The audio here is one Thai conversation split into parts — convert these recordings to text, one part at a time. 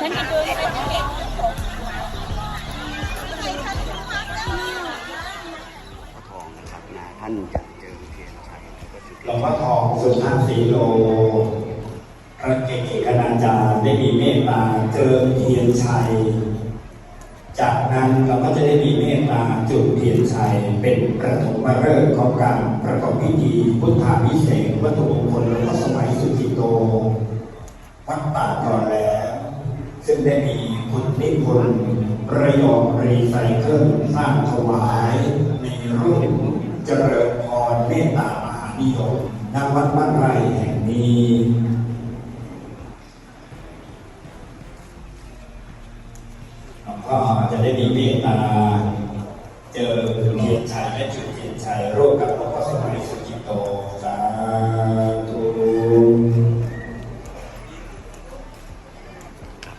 ฉันจะเดินไปที่เกทองนะครับนะท่านจะเจอเทียนชัยแล้วก็จุดหลวงพ่อทองสุภาพสีโลพระเกจิคณาจารย์ได้มีเมตตาเจิมเทียนชัย จากนั้นเราก็จะได้มีเมตตาจุดเทียนชัย เป็นประถมฤกษ์ของการประกอบพิธีพุทธาพิเศษกวัตถุมงคลหลวงพ่อสมัยสุจิโตวัดป่าก่อนแล้ว ซึ่งได้มีคุณนิพนธ์ระยองรีไซเคิลสร้างถวายในรุ่นเจริญพรเมตตามหานิยมณวัดบ้านไร่แห่งนี้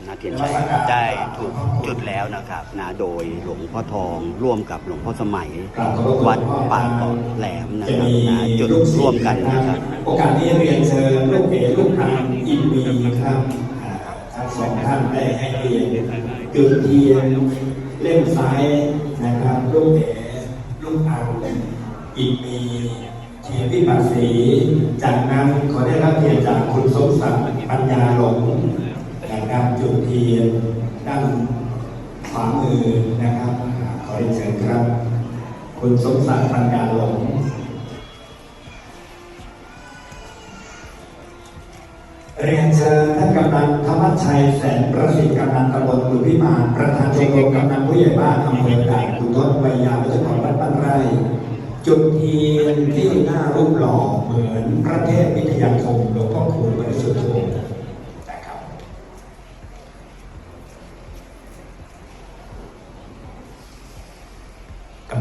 นาเทียนชัยได้ถูกจุดแล้วนะครับนะโดยหลวงพ่อทองร่วมกับหลวงพ่อสมัย วัดป่าเกาะแหลมนะครับนะจุดร่วมกันนะครับ โอกาสนี้เรียนเชิญลูกเอ๋ลูกนางอินมีครับทั้งสองท่านได้ให้เรียนจุดเทียนเล่มซ้ายนะครับลูกเอ๋ลูกนางอินมีเทียนวิปัสสี จากนั้นขอได้รับเทียนจากคุณสมศักดิ์ปัญญาหลง นะครับจุดเทียนด้านขวามือนะครับขอเรียนเชิญครับ คุณสมศักดิ์ปัญญาหลงเรียนเชิญท่านกำนันธรรมชัยแสนประสิทธิ์กำนันตำบลบุญพิมานประธานชมรมกำนันผู้ใหญ่บ้านอำเภอด่านขุนทดวิยาวัชรวัดบ้านไร่ จุดเทียนที่หน้ารูปหล่อเหมือนพระเทพวิทยาคมหลวงพ่อคูณบริสุทธิ์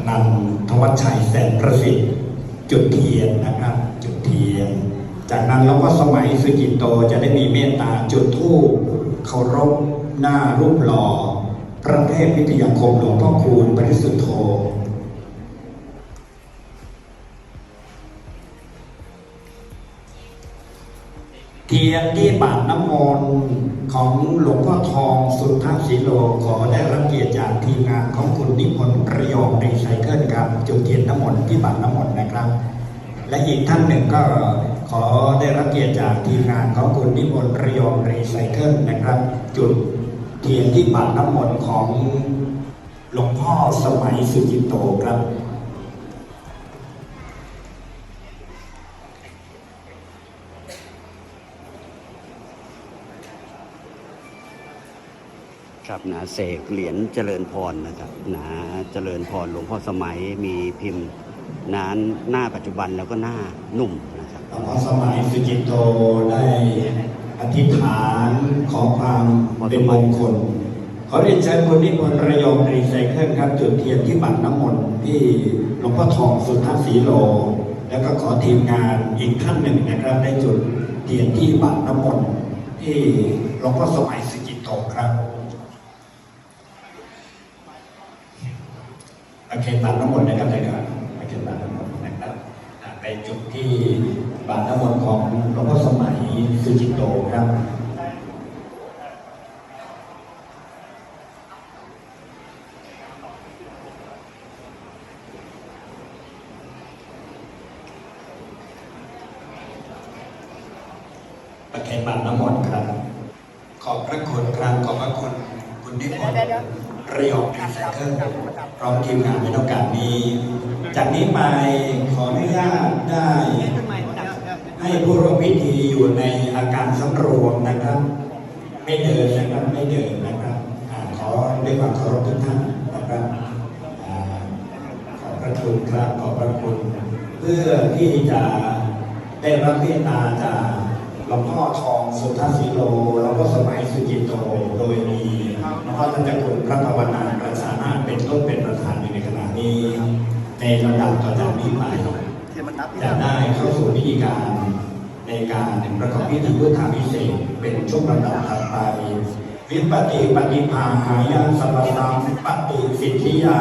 นันทวัชชัยแสนประสิทธิ์จุดเทียนนะครับ จุดเทียน จากนั้นเราก็สมัยสุจิตโตจะได้มีเมตตาจุดธูปเคารพหน้ารูปหล่อพระเทพวิทยาคมหลวงพ่อคูณบริสุทธิ์โธ เทียนที่บาทน้ำมนต์ของหลวงพ่อทองสุทธาสีโลขอได้รับเกียรติจากทีมงานของคุณนิพนธ์ประโยครีไซเคิลครับจุดเทียนน้ำมนต์ที่บาทน้ำมนต์นะครับ และอีกท่านหนึ่งก็ขอได้รับเกียรติจากทีมงานของคุณนิพนธ์ประโยครีไซเคิลนะครับ จุดเทียนที่บาทน้ำมนต์ของหลวงพ่อสมัยสุจิตโตครับ ครับนะเสกเหรียญเจริญพรนะครับนะเจริญพรหลวงพ่อสมัยมีพิมพ์นั้นหน้าปัจจุบันแล้วก็หน้าหนุ่มนะครับหลวงพ่อสมัยสุจิตโตได้อธิษฐานขอความเป็นมงคลขอเรียนเชิญคุณนิพนธ์ระยองรีไซเคิลครับ จุดเทียนที่บัตรน้ำมนต์ที่หลวงพ่อทองสุทธาสีโล แล้วก็ขอทีมงานอีกท่านหนึ่งนะครับได้จุดเทียนที่บัตรน้ำมนต์ที่หลวงพ่อสมัยสุจิตโตครับ โอเคบัตรน้ำมนนะครับท่านครับโอเคบัตรน้ำมนนะครับไปจุดที่บาตรน้ำมนของหลวงพ่อสมัยสุจิตโตครับ โอเคบัตรน้ำมนต์ครับ ขอบพระคุณครับขอบพระคุณคุณนิพนธ์ ระยองรีไซเคิลพร้อมทีมงานในโอกาสนี้ จากนี้ไปขออนุญาตได้ให้ผู้ร่วมพิธีอยู่ในอาการสำรวมนะครับ ไม่เดินนะครับไม่เดินนะครับอขอด้วยความเคารพทุกท่านนะครับอขอบพระคุณครับขอบพระคุณ เพื่อที่จะได้รับเมตตาจาก หลวงพ่อทองสุทธาสีโลหลวงพ่อสมัยสุจิตโตโดยมีหลวงพ่อท่านจ้าคุณพระภาวนาประชานาถเป็นต้นเป็นประธานอยู่ในขณะนี้ ในลำดับต่อจากนี้ไปจะได้เข้าสู่พิธีการในการประกอบพิธีพุทธาพิเศษเป็นช่วงลำดับถัดไปวิปติปฏิภาหายาสัพพสัมปฏิสิทธิยา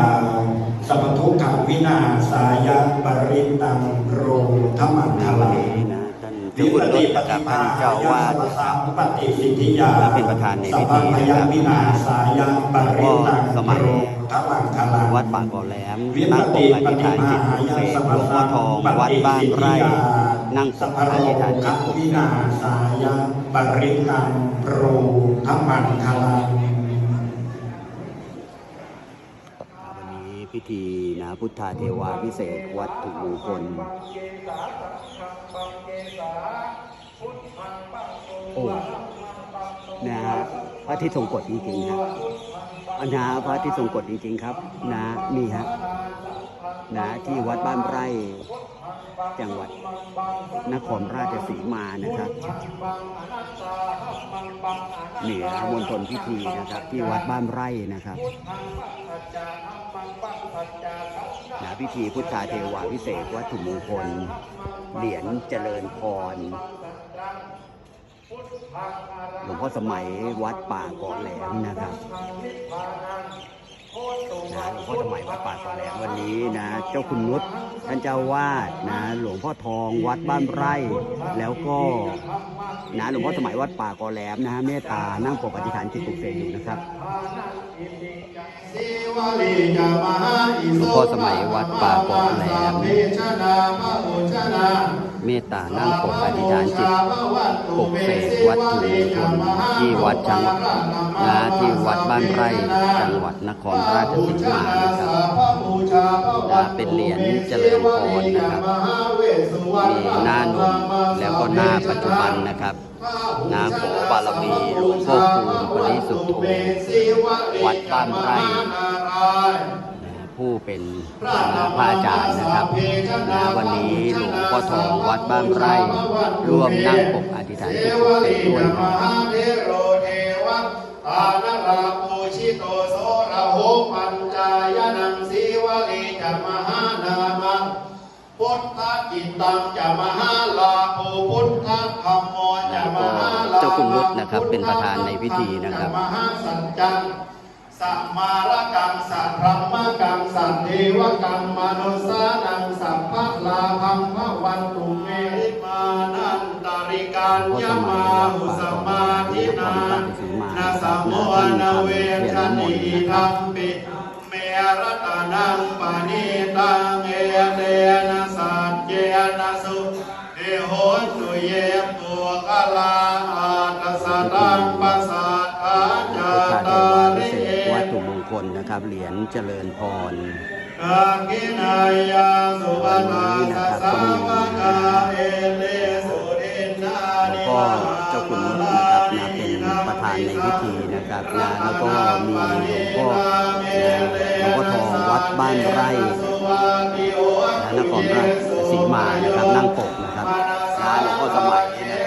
สัพพทุกขวินาสายะปริตังโรธรรมังทลา ยนะท่านเจ้าคุณรถนะครับท่านเจ้าวาสปฏิสิทธิยาและเป็นประธานในพิธีนะครับวินาสายังปริตังก็สมัยวัดป่าก่อแหลมนั่งปกอธิษฐานจิตปลุกเสกหลวงพ่อทองวัดบ้านไร่ นั่งปกอธิษฐานจิตปลุกวิเสนากสายังปริตังโปรทัมันทลังพิธีนะพุทธาเทวาพิเศษวัดถุมงคล โอ้นะฮะพระทิตย์ทรงกฎจริงๆครับอันะพระทิตย์ทรงกฎจริงๆครับ นะนี่ฮะนะที่วัดบ้านไร่ จังหวัดนครราชสีมานะครับเหนือมณฑลพิธีนะครับ ที่วัดบ้านไร่นะครับนะพิธีพุทธาเทวาพิเศษวัตถุมงคล เหรียญเจริญพร หลวงพ่อสมัยวัดป่าเกาะแหลมนะครับนะหลวงพ่อสมัยวัดป่าเกาะแหลมวันนี้นะ เจ้าคุณนุชท่านเจ้าวาดนะหลวงพ่อทองวัดบ้านไร่ แล้วก็นะหลวงพ่อสมัยวัดป่าเกาะแหลมนะฮะเมตตานั่งปกอธิษฐานจิตปลุกเสกอยู่นะครับหลวงพ่อสมัยวัดป่าเกาะแหลม เมตตานั่งปกอธิษฐานจิตปลุกเสกวัตถุมงคลที่วัดชังนะที่วัดบ้านไร่จังหวัดนครราชสีมานะครับนะเป็นเหรียญเจริญพรนะครับมีหน้าหนุ่มแล้วก็หน้าปัจจุบันนะครับนาขอบารมีหลวงพ่อคูณปริสุทธโธวัดบ้านไร่ ผู้เป็นพระอาจารย์นะครับนะวันนี้หลวงพ่อทองวัดบ้านไร่ ร่วมนั่งปกอธิษฐานจิตปลุกเสกด้วยนะครับเทโรเทวยพุทธกิตตังจะมหาลาโภพุทธธรรมโมจะมหาลาเจ้าคุณนุชนะครับเป็นประธานในพิธีนะครับมหาสัจจัง สัมมาระกังสัพพรหมกังสัตเทวกังมนุสานังสัพพะลาภังพระวันตุเมริมานันตริการยมาหุสมาธินานาสัมโมนาเวชนีธรรมปิเมรตานังปานิตังเอเลนะสัจเจนะสุเอโหตุเยปุกลาอาตสตังปัส ถุมงคลนะครับ เหรียญเจริญพรกากินายาสุปนาสสาวกาเอเลสุรินาแล้วนิก็เจ้าคุณนุชนะครับนะเป็นประธานในพิธีนะครับนะแล้วก็มีหลวงพ่อหลวงพ่อทองวัดบ้านไร่นะนครราชสีมานะครับนั่งปกนะครับนะหลวงพ่อสมัยนะครับ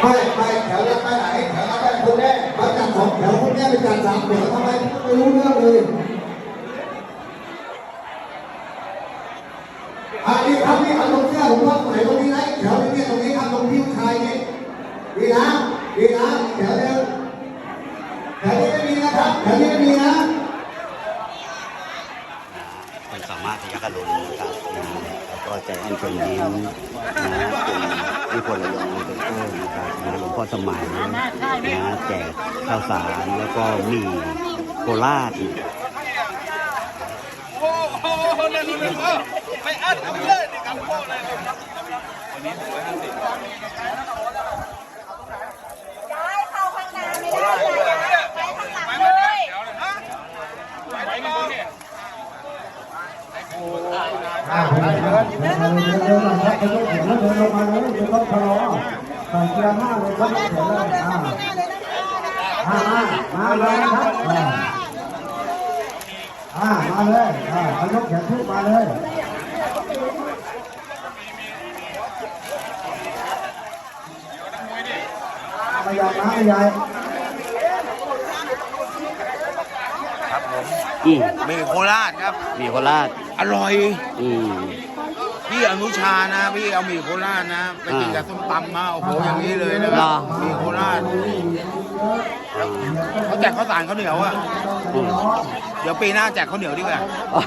ไม่ไม่แถวแล้วไปไหนแถวแล้วไปคุณแม่เขาจัดสองแถวคุณแม่ไปจัดสามแถวทำไมไม่รู้เรื่องเลยอันนี้ครับนี่ครับตรงเสื้อผมว่าไหนตรงนี้นะแถวนี้ตรงนี้ครับตรงที่ผู้ชายนี่ดีนะดีนะแถวเดียวแถวนี้ไม่มีนะครับแถวนี้ไม่มีนะ คน สามารถที่จะกลุนนะครับนะแล้วก็ใจแอนชวนยิ้มนะคุณนิพนธ์ระยองเป็นต้นนะครับนะหลวงพ่อสมัยนะแจกข้าวสารแล้วก็มีโคราชโอ้โหนั่นนั่นนั่นไม่อั้นเอาไปเลยนี่ครับโอ้เลยย้ายเข้าข้างหน้าไม่ได้ย้ายไปข้างหลังเลย เดี๋ยวเลยฮะไปไง เดินมาเลย เดินมาครับเดินเขียนแล้วเดินลงมาเลยเดินต้องชะลอใส่เกียร์ห้าเลยครับเขียนเลยอ่าอ่ามามาเลยครับอ่ามาเลยอ่าพยกแขนขึ้นมาเลยไม่ยอมนะไม่ยายอืมมีโคราชครับหมีโคราช อร่อย อืม พี่อนุชานะ พี่เอาหมี่โคราชนะ ไปกินกับส้มตำมาโอ้โหอย่างนี้เลยนะคเหรรัอบหมี่โคราชเขาแจกข้าวสารข้าวเหนียวอะอืมเดี๋ยวปีหน้าแจกข้าวเหนียวดีกว่าอ๋อ